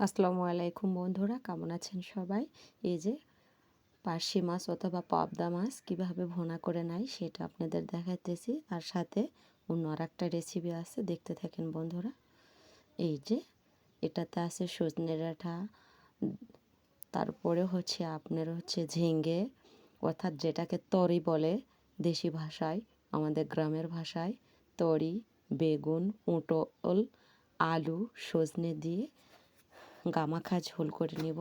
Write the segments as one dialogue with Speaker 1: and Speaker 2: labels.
Speaker 1: আসসালামু আলাইকুম বন্ধুরা, কেমন আছেন সবাই? এই যে পার্শি মাছ অথবা পাবদা মাছ কীভাবে ভোনা করে নেয় সেটা আপনাদের দেখাইতেছি। আর সাথে অন্য আর একটা রেসিপি আছে, দেখতে থাকেন বন্ধুরা। এই যে এটাতে আছে সজনে ডাঁটা, তারপরে হচ্ছে আপনার হচ্ছে ঝিঙ্গে অর্থাৎ যেটাকে তরি বলে দেশি ভাষায়, আমাদের গ্রামের ভাষায়, তরি, বেগুন, পুঁটল, আলু, সজনে দিয়ে গামাখা ঝোল করে নেব।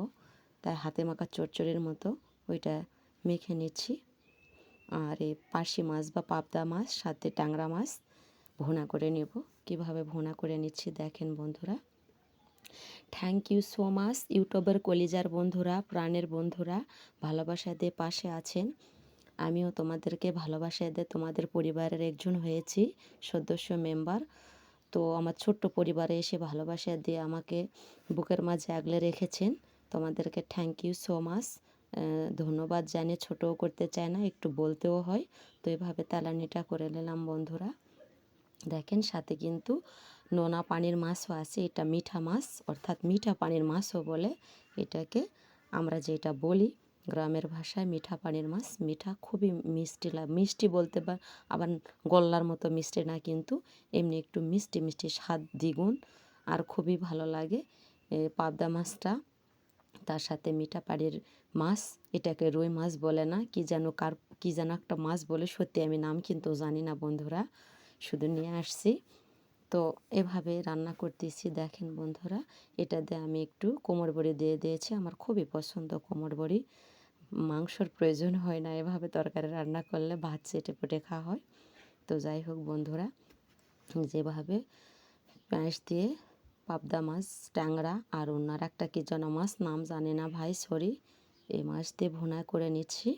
Speaker 1: তার হাতে মাখা চচ্চড়ির মতো ওইটা মেখে নিচ্ছি। আর এই পার্শি মাছ বা পাবদা মাছ, সাথে ট্যাংরা মাছ ভোনা করে নেব। কীভাবে ভোনা করে নিচ্ছি দেখেন বন্ধুরা। থ্যাংক ইউ সো মাচ ইউটিউবের কলিজার বন্ধুরা, প্রাণের বন্ধুরা, ভালোবাসা দিয়ে পাশে আছেন। আমিও তোমাদেরকে ভালোবাসা দিয়ে তোমাদের পরিবারের একজন হয়েছি, সদস্য মেম্বার তো আমার ছোট্ট পরিবারে এসে ভালোবাসা দিয়ে আমাকে বুকের মাঝে আগলে রেখেছেন। তোমাদেরকে থ্যাংক ইউ সো মাচ ধন্যবাদ জানিয়ে ছোটও করতে চায় না, একটু বলতেও হয়। তো এভাবে তালানিটা করে নিলাম বন্ধুরা। দেখেন, সাথে কিন্তু নোনা পানির মাছও আছে, এটা মিঠা মাছ, অর্থাৎ মিঠা পানির মাছও বলে এটাকে আমরা যেটা বলি। গ্রামের ভাষায় মিঠা পানির মাছ। মিঠা খুবই মিষ্টি মিষ্টি বলতে বা, আবার গল্লার মতো মিষ্টি না কিন্তু এমনি একটু মিষ্টি মিষ্টি স্বাদ দ্বিগুণ আর খুবই ভালো লাগে। পাবদা মাছটা, তার সাথে মিঠা পাড়ির মাছ, এটাকে রুই মাছ বলে না, কি যেন কার, কী যেন একটা মাছ বলে সত্যি আমি নাম কিন্তু জানি না বন্ধুরা। শুধু নিয়ে আসছি। তো এভাবে রান্না করতেছি। দেখেন বন্ধুরা এটাতে আমি একটু কোমর বড়ি দিয়ে দিয়েছি। আমার খুবই পছন্দ কোমর বড়ি। মাংসর প্রয়োজন হয় না, এভাবে তরকারি রান্না করলে ভাত চেটে পেটে খাওয়া হয়। তো যাই হোক বন্ধুরা, যেভাবে পেঁয়াজ দিয়ে পাবদা মাছ, ট্যাংরা আর অন্যার একটা কি যেন মাছ, নাম জানি না ভাই, সরি, এই মাছ দিয়ে ভুনা করে নিচ্ছি।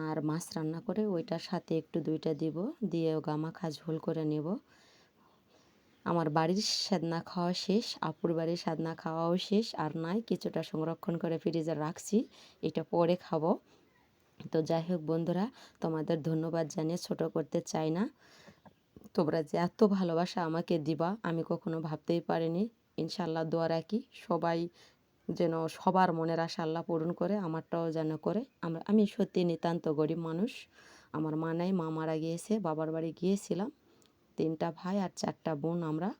Speaker 1: আর মাছ রান্না করে ওইটার সাথে একটু দুইটা দিব, দিয়ে গামাখা ঝোল করে নেব। আমার বাড়ির সাদনা খাওয়া শেষ, আপুর বাড়ির সাদনা খাওয়াও শেষ, আর নাই কিছুটা সংরক্ষণ করে ফ্রিজে রাখছি, এটা পরে খাব। তো যাই হোক বন্ধুরা, তোমাদের ধন্যবাদ জানিয়ে ছোট করতে চাই না। তোমরা যে এত ভালোবাসা আমাকে দিবা, আমি কখনো ভাবতেই পারিনি। ইনশাল্লাহ দোয়া রাখি, সবাই যেন সবার মনের আশা আল্লাহ পূরণ করে, আমারটাও যেন করে। আমরা, আমি সত্যি নিতান্ত গরিব মানুষ। আমার মা নাই, মা মারা গিয়েছে, বাবার বাড়ি গিয়েছিলাম। তিনটা ভাই আর চারটা বোন আমরা।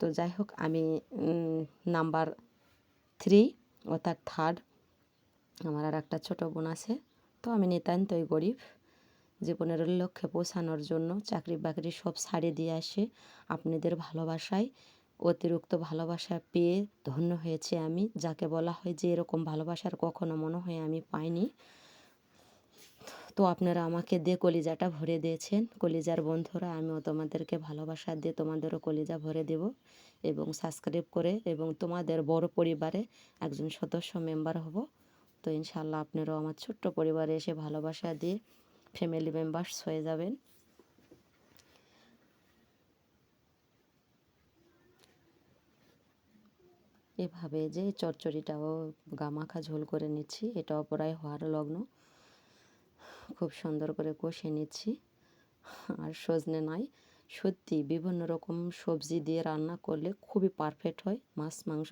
Speaker 1: তো যাই হোক, আমি নাম্বার থ্রি অর্থাৎ থার্ড আমার আর একটা ছোটো বোন আছে। তো আমি নিতান্তই গরিব। জীবনের লক্ষ্যে পৌঁছানোর জন্য চাকরি বাকরি সব ছাড়ে দিয়ে আসে। আপনাদের ভালোবাসায়, অতিরিক্ত ভালোবাসা পেয়ে ধন্য হয়েছে আমি। যাকে বলা হয় যে এরকম ভালোবাসার কখনো মনে হয় আমি পাইনি। তো আপনারা আমাকে দিয়ে কলিজাটা ভরে দিয়েছেন। কলিজার বন্ধুরা, আমিও তোমাদেরকে ভালোবাসা দিয়ে তোমাদেরও কলিজা ভরে দেব এবং সাবস্ক্রাইব করে এবং তোমাদের বড় পরিবারে একজন সদস্য মেম্বার হব। তো ইনশাল্লাহ আপনারাও আমার ছোট্ট পরিবারে এসে ভালোবাসা দিয়ে ফ্যামিলি মেম্বার্স হয়ে যাবেন। এভাবে যে চচ্চড়িটাও গামাখা ঝোল করে নিচ্ছি এটাও প্রায় হওয়ার লগ্ন। খুব সুন্দর করে কষে নিচ্ছি। আর সজনে নাই। সত্যি বিভিন্ন রকম সবজি দিয়ে রান্না করলে খুবই পারফেক্ট হয়। মাছ, মাংস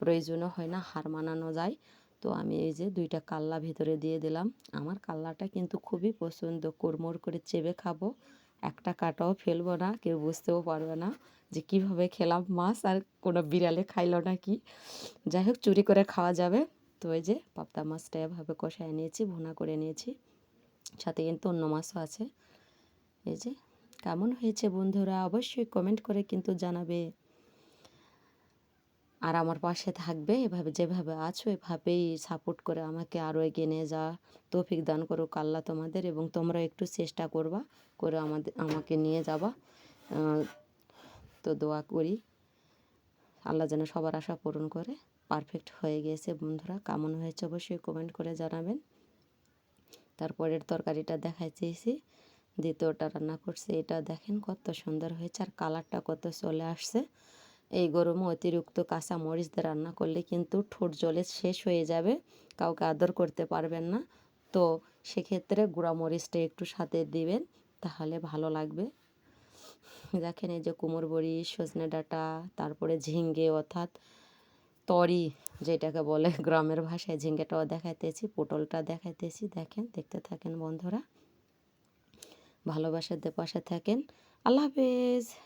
Speaker 1: প্রয়োজনও হয় না হার মানানো যায়। তো আমি এই যে দুইটা কাল্লা ভিতরে দিয়ে দিলাম। আমার কাল্লাটা কিন্তু খুবই পছন্দ। কুড়মুড় করে চেবে খাব। একটা কাটাও ফেলব না, কেউ বুঝতেও পারবে না যে কীভাবে খেলাম মাছ আর কোনো বিড়ালে খাইলো না কি যাই হোক, চুরি করে খাওয়া যাবে। তো এই যে পাবদা মাছটা এভাবে কষায় নিয়েছি, ভুনা করে নিয়েছি। সাথে কিন্তু অন্য মাছও আছে। এই যে, কেমন হয়েছে বন্ধুরা? অবশ্যই কমেন্ট করে কিন্তু জানাবে। আর আমার পাশে থাকবে, এভাবে যেভাবে আছো, এভাবেই সাপোর্ট করে আমাকে আরও এগিয়ে নিয়ে যা তৌফিক দান করুক আল্লাহ তোমাদের এবং তোমরা একটু চেষ্টা করবা করে আমাদের, আমাকে নিয়ে যাবা। তো দোয়া করি। আল্লাহ যেন সবার আশা পূরণ করে। পারফেক্ট হয়ে গিয়েছে বন্ধুরা। কেমন হয়েছে অবশ্যই কমেন্ট করে জানাবেন। তারপরের তরকারিটা দেখাই চেয়েছি দ্বিতীয়টা রান্না করছে, এটা দেখেন কত সুন্দর হয়েছে আর কালারটা কত চলে আসছে। এই গরমে অতিরিক্ত কাঁচা মরিচ দিয়ে রান্না করলে কিন্তু ঠোঁট জলে শেষ হয়ে যাবে, কাউকে আদর করতে পারবেন না। তো সেক্ষেত্রে গুঁড়া মরিচটা একটু সাথে দিবেন, তাহলে ভালো লাগবে। দেখেন এই যে কুমোর বড়ি সজনে ডাঁটা, তারপরে ঝিঙ্গে, অর্থাৎ তরি যেটাকে বলে গ্রামের ভাষায় ঝিঙ্গেটাও দেখাইতেছি, পটলটা দেখাইতেছি, দেখেন, দেখতে থাকেন বন্ধুরা। ভালোবাসার পাশে থাকেন। আল্লাহ হাফেজ।